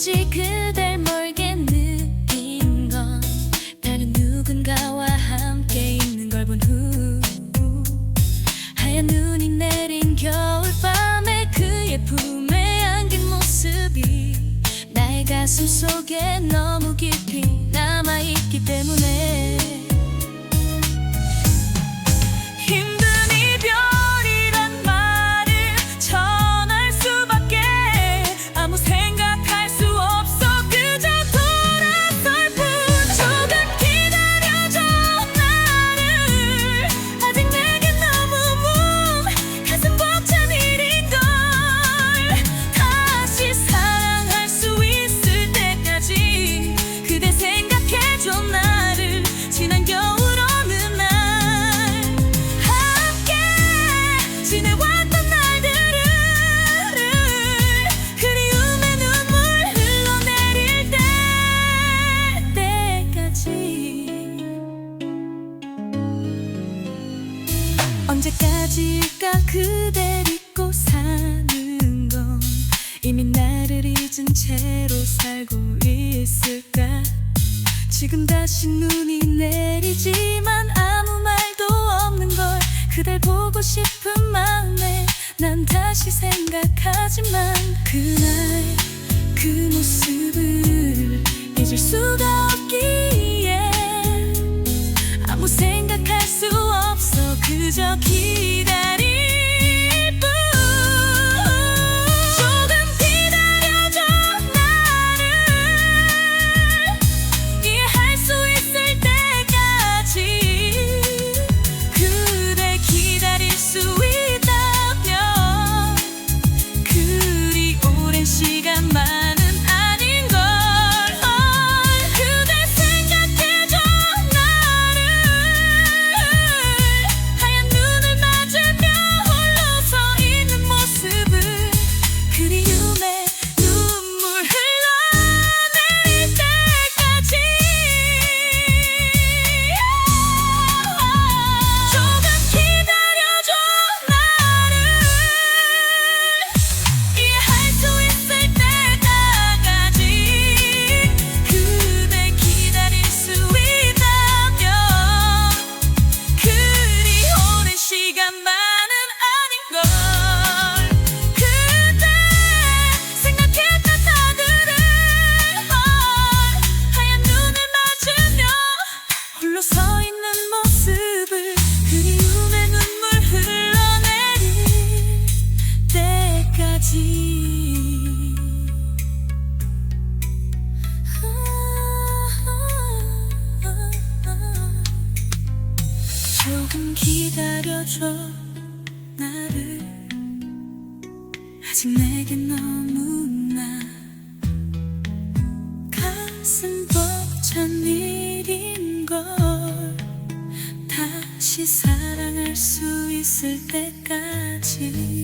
acıkın 언제까지일까 그댈 잊고 사는 건 이미 나를 잊은 채로 살고 있을까? 지금 다시 눈이 내리지만 아무 말도 없는 걸 그댈 보고 싶은 마음에 난 다시 생각하지만 그날 그 모습을 잊을 수가 없 때까지. 조금 기다려줘 나를. 아직 내겐 너무나 가슴 벅찬 일인 걸 다시 사랑할 수 있을 때까지